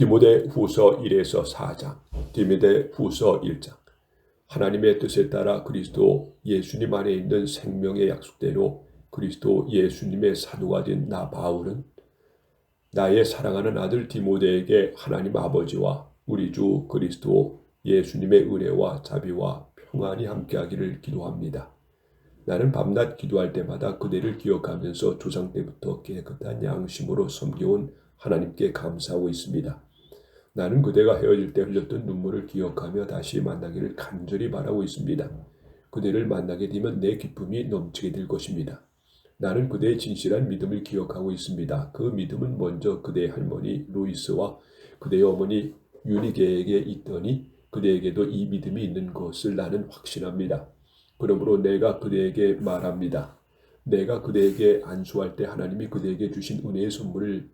디모데 후서 1에서 4장, 디모데 후서 1장. 하나님의 뜻에 따라 그리스도 예수님 안에 있는 생명의 약속대로 그리스도 예수님의 사도가 된 나 바울은 나의 사랑하는 아들 디모데에게 하나님 아버지와 우리 주 그리스도 예수님의 은혜와 자비와 평안이 함께하기를 기도합니다. 나는 밤낮 기도할 때마다 그대를 기억하면서 조상 때부터 깨끗한 양심으로 섬겨온 하나님께 감사하고 있습니다. 나는 그대가 헤어질 때 흘렸던 눈물을 기억하며 다시 만나기를 간절히 바라고 있습니다. 그대를 만나게 되면 내 기쁨이 넘치게 될 것입니다. 나는 그대의 진실한 믿음을 기억하고 있습니다. 그 믿음은 먼저 그대의 할머니 로이스와 그대의 어머니 유니게에게 있더니 그대에게도 이 믿음이 있는 것을 나는 확신합니다. 그러므로 내가 그대에게 말합니다. 내가 그대에게 안수할 때 하나님이 그대에게 주신 은혜의 선물을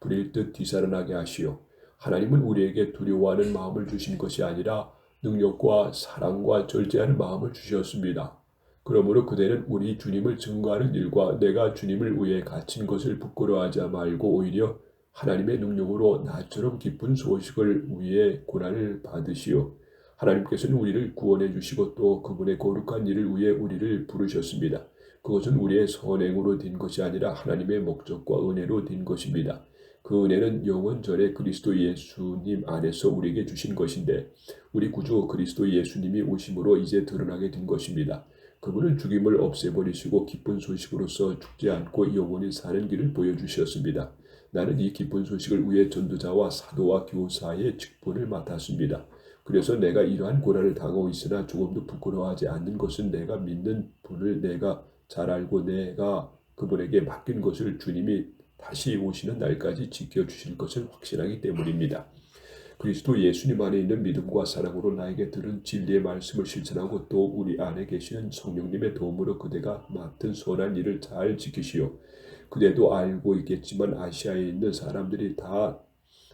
부릴 듯 뒤살아나게 하시오. 하나님은 우리에게 두려워하는 마음을 주신 것이 아니라 능력과 사랑과 절제하는 마음을 주셨습니다. 그러므로 그대는 우리 주님을 증거하는 일과 내가 주님을 위해 갇힌 것을 부끄러워하지 말고 오히려 하나님의 능력으로 나처럼 기쁜 소식을 위해 고난을 받으시오. 하나님께서는 우리를 구원해 주시고 또 그분의 거룩한 일을 위해 우리를 부르셨습니다. 그것은 우리의 선행으로 된 것이 아니라 하나님의 목적과 은혜로 된 것입니다. 그 은혜는 영원전에 그리스도 예수님 안에서 우리에게 주신 것인데 우리 구주 그리스도 예수님이 오심으로 이제 드러나게 된 것입니다. 그분은 죽임을 없애버리시고 기쁜 소식으로서 죽지 않고 영원히 사는 길을 보여주셨습니다. 나는 이 기쁜 소식을 위해 전도자와 사도와 교사의 직분을 맡았습니다. 그래서 내가 이러한 고난을 당하고 있으나 조금도 부끄러워하지 않는 것은 내가 믿는 분을 내가 잘 알고 내가 그분에게 맡긴 것을 주님이 다시 오시는 날까지 지켜주실 것을 확신하기 때문입니다. 그리스도 예수님 안에 있는 믿음과 사랑으로 나에게 들은 진리의 말씀을 실천하고 또 우리 안에 계시는 성령님의 도움으로 그대가 맡은 선한 일을 잘 지키시오. 그대도 알고 있겠지만 아시아에 있는 사람들이 다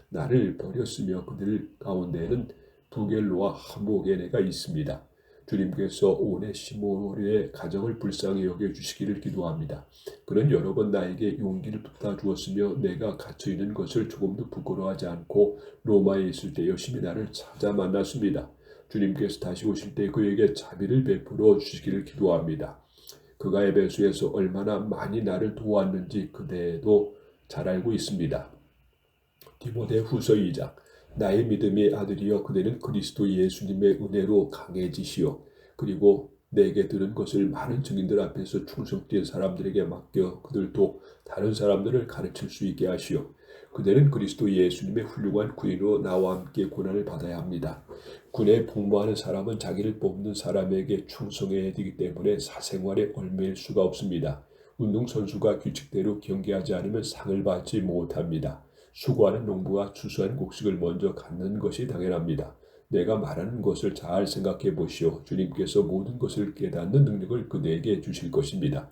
나를 버렸으며 그들 가운데는 부겔로와 하모게네가 있습니다. 주님께서 오네 시모의 가정을 불쌍히 여겨 주시기를 기도합니다. 그는 여러 번 나에게 용기를 북타 주었으며 내가 갇혀 있는 것을 조금도 부끄러워하지 않고 로마에 있을 때 열심히 나를 찾아 만났습니다. 주님께서 다시 오실 때 그에게 자비를 베풀어 주시기를 기도합니다. 그가 에베소에서 얼마나 많이 나를 도왔는지 그대도 잘 알고 있습니다. 디모데 후서 2장 나의 믿음의 아들이여 그대는 그리스도 예수님의 은혜로 강해지시오. 그리고 내게 들은 것을 많은 증인들 앞에서 충성된 사람들에게 맡겨 그들도 다른 사람들을 가르칠 수 있게 하시오. 그대는 그리스도 예수님의 훌륭한 구인으로 나와 함께 고난을 받아야 합니다. 군에 복무하는 사람은 자기를 뽑는 사람에게 충성해야 되기 때문에 사생활에 얽매일 수가 없습니다. 운동선수가 규칙대로 경기하지 않으면 상을 받지 못합니다. 수고하는 농부가 추수한 곡식을 먼저 갖는 것이 당연합니다. 내가 말하는 것을 잘 생각해 보시오. 주님께서 모든 것을 깨닫는 능력을 그대에게 주실 것입니다.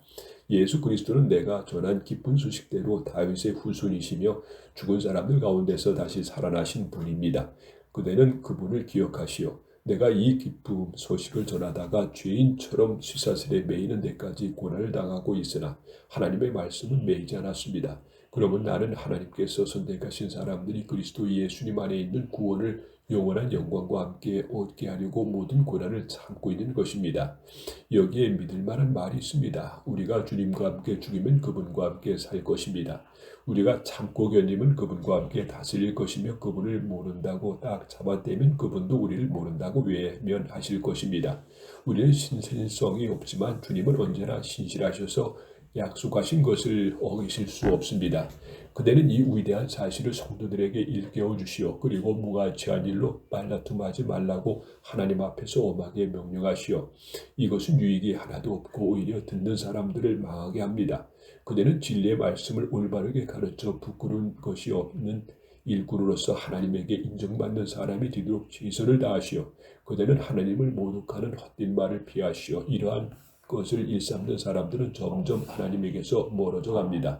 예수 그리스도는 내가 전한 기쁜 소식대로 다윗의 후손이시며 죽은 사람들 가운데서 다시 살아나신 분입니다. 그대는 그분을 기억하시오. 내가 이 기쁨 소식을 전하다가 죄인처럼 시사슬에 매이는 데까지 고난을 당하고 있으나 하나님의 말씀은 매이지 않았습니다. 그러면 나는 하나님께서 선택하신 사람들이 그리스도 예수님 안에 있는 구원을 영원한 영광과 함께 얻게 하려고 모든 고난을 참고 있는 것입니다. 여기에 믿을 만한 말이 있습니다. 우리가 주님과 함께 죽이면 그분과 함께 살 것입니다. 우리가 참고 견디면 그분과 함께 다스릴 것이며 그분을 모른다고 딱 잡아떼면 그분도 우리를 모른다고 외면하실 것입니다. 우리는 신선성이 없지만 주님은 언제나 신실하셔서 약속하신 것을 어기실 수 없습니다. 그대는 이 위대한 사실을 성도들에게 일깨워 주시오. 그리고 무가치한 일로 말다툼하지 말라고 하나님 앞에서 엄하게 명령하시오. 이것은 유익이 하나도 없고 오히려 듣는 사람들을 망하게 합니다. 그대는 진리의 말씀을 올바르게 가르쳐 부끄러운 것이 없는 일꾼으로서 하나님에게 인정받는 사람이 되도록 최선을 다하시오. 그대는 하나님을 모독하는 헛된 말을 피하시오. 이러한 것을 일삼는 사람들은 점점 하나님에게서 멀어져 갑니다.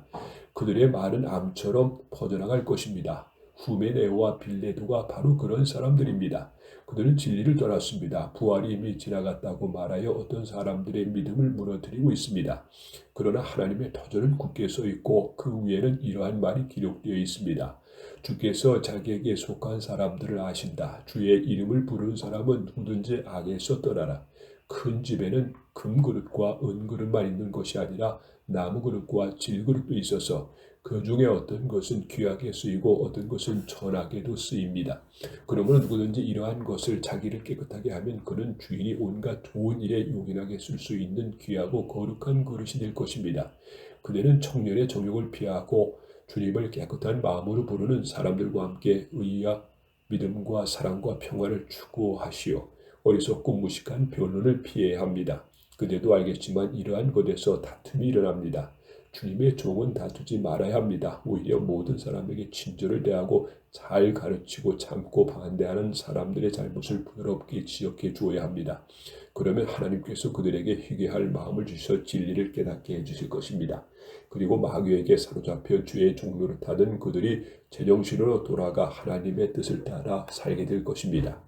그들의 말은 암처럼 퍼져나갈 것입니다. 후메네오와 빌레도가 바로 그런 사람들입니다. 그들은 진리를 떠났습니다. 부활이 이미 지나갔다고 말하여 어떤 사람들의 믿음을 무너뜨리고 있습니다. 그러나 하나님의 터전은 굳게 서 있고 그 위에는 이러한 말이 기록되어 있습니다. 주께서 자기에게 속한 사람들을 아신다. 주의 이름을 부르는 사람은 누구든지 악에서 떠나라. 큰 집에는 금그릇과 은그릇만 있는 것이 아니라 나무그릇과 질그릇도 있어서 그 중에 어떤 것은 귀하게 쓰이고 어떤 것은 전하게도 쓰입니다. 그러므로 누구든지 이러한 것을 자기를 깨끗하게 하면 그는 주인이 온갖 좋은 일에 용인하게 쓸 수 있는 귀하고 거룩한 그릇이 될 것입니다. 그대는 청년의 정욕을 피하고 주님을 깨끗한 마음으로 부르는 사람들과 함께 의와 믿음과 사랑과 평화를 추구하시오. 어리석고 무식한 변론을 피해야 합니다. 그대도 알겠지만 이러한 것에서 다툼이 일어납니다. 주님의 종은 다투지 말아야 합니다. 오히려 모든 사람에게 친절을 대하고 잘 가르치고 참고 반대하는 사람들의 잘못을 부드럽게 지적해 주어야 합니다. 그러면 하나님께서 그들에게 희귀할 마음을 주셔 진리를 깨닫게 해주실 것입니다. 그리고 마귀에게 사로잡혀 주의 종로를 타던 그들이 제정신으로 돌아가 하나님의 뜻을 따라 살게 될 것입니다.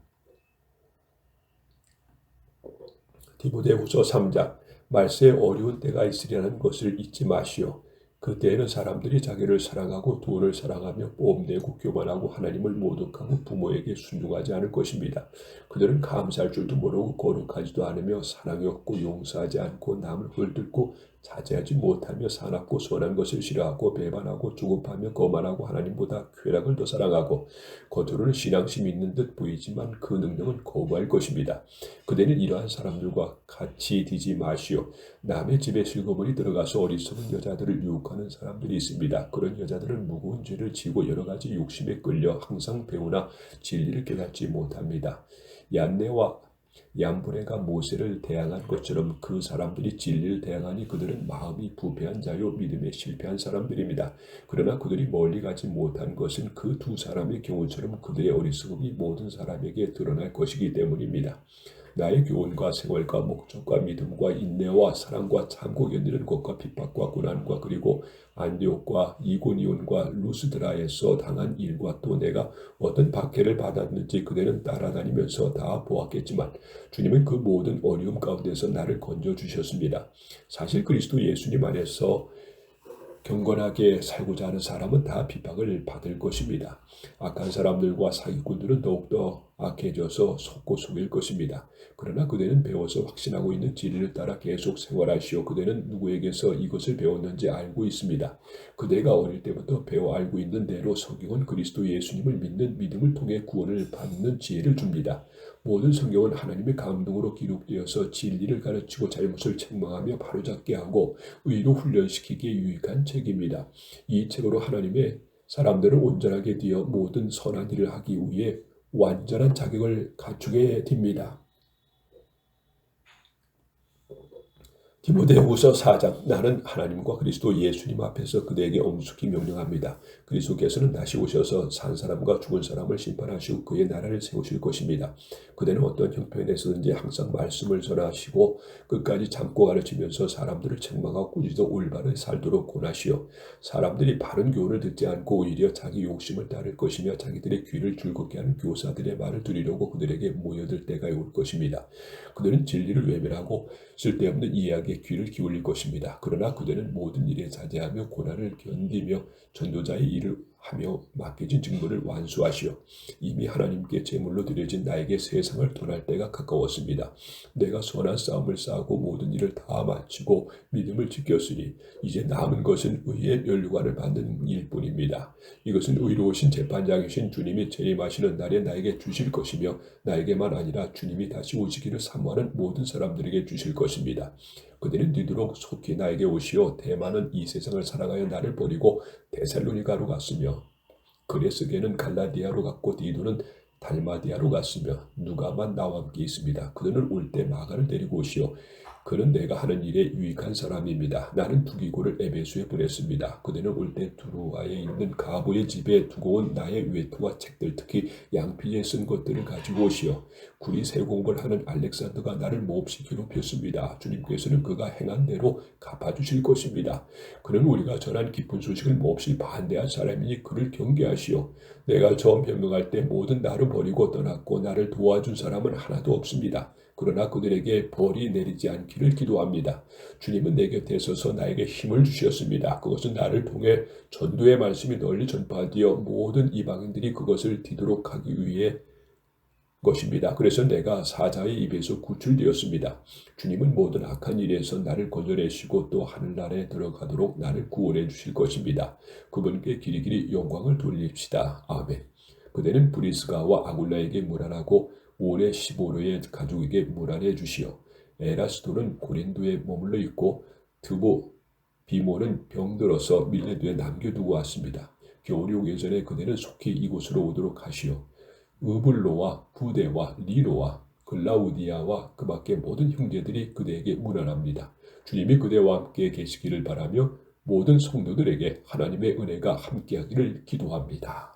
디모데후서 3장 말세에 어려운 때가 있으리라는 것을 잊지 마시오. 그때에는 사람들이 자기를 사랑하고 돈을 사랑하며 뽐내고 교만하고 하나님을 모독하고 부모에게 순종하지 않을 것입니다. 그들은 감사할 줄도 모르고 거룩하지도 않으며 사랑이 없고 용서하지 않고 남을 헐뜯고 자제하지 못하며 사납고 선한 것을 싫어하고 배반하고 조급하며 거만하고 하나님보다 쾌락을 더 사랑하고 겉으로는 신앙심이 있는 듯 보이지만 그 능력은 거부할 것입니다. 그대는 이러한 사람들과 같이 뒤지 마시오. 남의 집에 슬그머니 들어가서 어리석은 여자들을 유혹하는 사람들이 있습니다. 그런 여자들은 무거운 죄를 지고 여러 가지 욕심에 끌려 항상 배우나 진리를 깨닫지 못합니다. 얀네와 얀브레가 모세를 대항한 것처럼 그 사람들이 진리를 대항하니 그들은 마음이 부패한 자요 믿음에 실패한 사람들입니다. 그러나 그들이 멀리 가지 못한 것은 그 두 사람의 경우처럼 그들의 어리석음이 모든 사람에게 드러날 것이기 때문입니다. 나의 교훈과 생활과 목적과 믿음과 인내와 사랑과 참고 견디는 것과 핍박과 고난과 그리고 안디옥과 이고니온과 루스드라에서 당한 일과 또 내가 어떤 박해를 받았는지 그대는 따라다니면서 다 보았겠지만 주님은 그 모든 어려움 가운데서 나를 건져 주셨습니다. 사실 그리스도 예수님 안에서 경건하게 살고자 하는 사람은 다 비박을 받을 것입니다. 악한 사람들과 사기꾼들은 더욱더 악해져서 속고 속일 것입니다. 그러나 그대는 배워서 확신하고 있는 진리를 따라 계속 생활하시오. 그대는 누구에게서 이것을 배웠는지 알고 있습니다. 그대가 어릴 때부터 배워 알고 있는 대로 성경은 그리스도 예수님을 믿는 믿음을 통해 구원을 받는 지혜를 줍니다. 모든 성경은 하나님의 감동으로 기록되어서 진리를 가르치고 잘못을 책망하며 바로잡게 하고 의로 훈련시키기에 유익한 책입니다. 이 책으로 하나님의 사람들을 온전하게 되어 모든 선한 일을 하기 위해 완전한 자격을 갖추게 됩니다. 디모데후서 4장 나는 하나님과 그리스도 예수님 앞에서 그대에게 엄숙히 명령합니다. 그리스도께서는 다시 오셔서 산 사람과 죽은 사람을 심판하시고 그의 나라를 세우실 것입니다. 그대는 어떤 형편에서든지 항상 말씀을 전하시고 끝까지 참고 가르치면서 사람들을 책망하고 꾸짖어 올바르게 살도록 권하시오. 사람들이 바른 교훈을 듣지 않고 오히려 자기 욕심을 따를 것이며 자기들의 귀를 즐겁게 하는 교사들의 말을 들으려고 그들에게 모여들 때가 올 것입니다. 그들은 진리를 외면하고 쓸데없는 이야기 에 귀를 기울일 것입니다. 그러나 그들은 모든 일에 자제하며 고난을 견디며 전도자의 일을 하며 맡겨진 직무를 완수하시오. 이미 하나님께 제물로 드려진 나에게 세상을 떠날 때가 가까웠습니다. 내가 선한 싸움을 싸고 모든 일을 다 마치고 믿음을 지켰으니 이제 남은 것은 의의 연류관을 받는 일뿐입니다. 이것은 의로우신 재판장이신 주님이 재림하시는 날에 나에게 주실 것이며 나에게만 아니라 주님이 다시 오시기를 사모하는 모든 사람들에게 주실 것입니다. 그들은 뒤도록 속히 나에게 오시어 대만은 이 세상을 사랑하여 나를 버리고 데살로니가로 갔으며 그레스게는 갈라디아로 갔고 디도는 달마디아로 갔으며 누가만 나와 함께 있습니다. 그들은 올 때 마가를 데리고 오시어 그는 내가 하는 일에 유익한 사람입니다. 나는 두기고를 에베소에 보냈습니다. 그대는 올 때 두루아에 있는 가보의 집에 두고 온 나의 외투와 책들 특히 양피에 쓴 것들을 가지고 오시오. 굴이 세공을 하는 알렉산더가 나를 몹시 괴롭혔습니다. 주님께서는 그가 행한 대로 갚아주실 것입니다. 그는 우리가 전한 기쁜 소식을 몹시 반대한 사람이니 그를 경계하시오. 내가 처음 변명할 때 모든 나를 버리고 떠났고 나를 도와준 사람은 하나도 없습니다. 그러나 그들에게 벌이 내리지 않기를 기도합니다. 주님은 내 곁에 서서 나에게 힘을 주셨습니다. 그것은 나를 통해 전도의 말씀이 널리 전파되어 모든 이방인들이 그것을 뒤도록 하기 위해 것입니다. 그래서 내가 사자의 입에서 구출되었습니다. 주님은 모든 악한 일에서 나를 건져내시고 또 하늘나라에 들어가도록 나를 구원해 주실 것입니다. 그분께 길이길이 영광을 돌립시다. 아멘. 그대는 브리스가와 아굴라에게 무란하고 올해 15로의 가족에게 무란해 주시오. 에라스도는 고린도에 머물러 있고 드보 비모는 병들어서 밀레도에 남겨두고 왔습니다. 겨울이 오기 전에 그대는 속히 이곳으로 오도록 하시오. 으블로와 부대와 리로와 글라우디아와 그 밖의 모든 형제들이 그대에게 무난합니다. 주님이 그대와 함께 계시기를 바라며 모든 성도들에게 하나님의 은혜가 함께하기를 기도합니다.